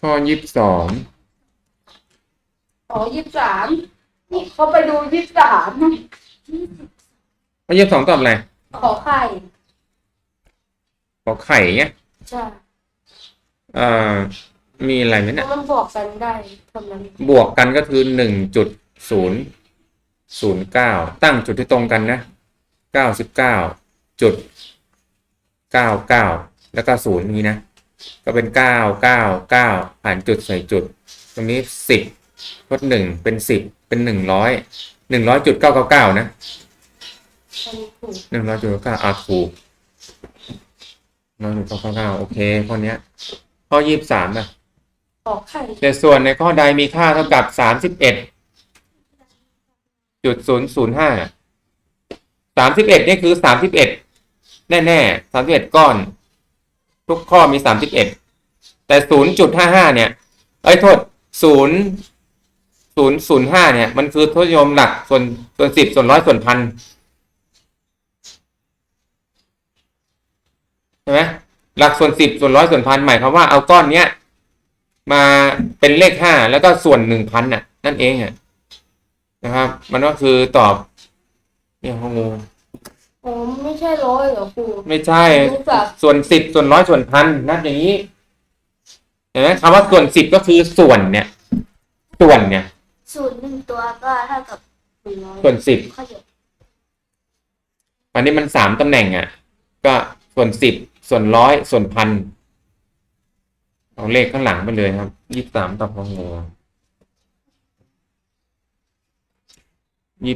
ข้อยี่สิบสองอ๋อยี่สิบสามนี่เขาไปดูยี่สิบสามข้อยี่สิบสองตอบอะไรขอไข่ขอไข่เงี้ยใช่เอ่อมีอะไรไหมเพเนี่ยราะมันบอกกันได้ทำนั้นบวกกันก็คือหนึ่งจุดศูนย์ศูนย์เก้าตั้งจุดที่ตรงกันนะเก้าสิบเก้าจุดเก้าเก้าแล้วก็ศูนย์นี้นะ ก็เป็นเก้าเก้าเก้าผ่านจุดใส่จุด ตรงนี้สิบลดหนึ่งเป็นสิบเป็นหนึ่งร้อยหนึ่งร้อยจุดเก้าเก้าเก้านะอันนี้ถูกหนึ่งร้อยจุดเก้าอะถูกร้อยจุดเก้าเก้าเก้าโอเค ข้อเนี้ยข้อยี่สิบสามอะขอไข่ในส่วนในข้อใดมีค่าเท่ากับสามสิบเอ็ดจุดศูนย์ศูนย์ห้าสามสิบเอ็ดนี่คือสามสิบเอ็ดแน่แน่สามสิบเอ็ดก้อน ทุกข้อมีสามสิบเอ็ดแต่ศูนย์จุดห้าห้าเนี่ยเอ้โทษศูนย์ศูนย์ศูนย์ห้าเนี่ย มันคือทศนิยมหลักส่วนส่วนสิบส่วนร้อยส่วนพันใช่ไหมหลักส่วนสิบส่วนร้อยส่วนพันหมายความว่าเอาก้อนเนี้ยมาเป็นเลขห้าแล้วก็ส่วนหนึ่งพันน่ะ นั่นเองอะนะครับ มันก็คือตอบเนี่ยข้ องูโอ้ไม่ใช่ร้อยเหรอครู ไม่ใช่ รู้จัก ส่วนสิบส่วนร้อยส่วนพันนับอย่างนี้เห็นไหมคำว่าส่วนสิบก็คือส่วนเนี่ย ส่วนเนี่ย ศูนย์หนึ่งตัวก็เท่ากับหนึ่งร้อยส่วนสิบข้อเดียวอันนี้มันสามตำแหน่งอะ ก็ส่วนสิบส่วนร้อยส่วนพันเอาเลขข้างหลังไปเลยครับยี่สิบสามตอบข้องูยี่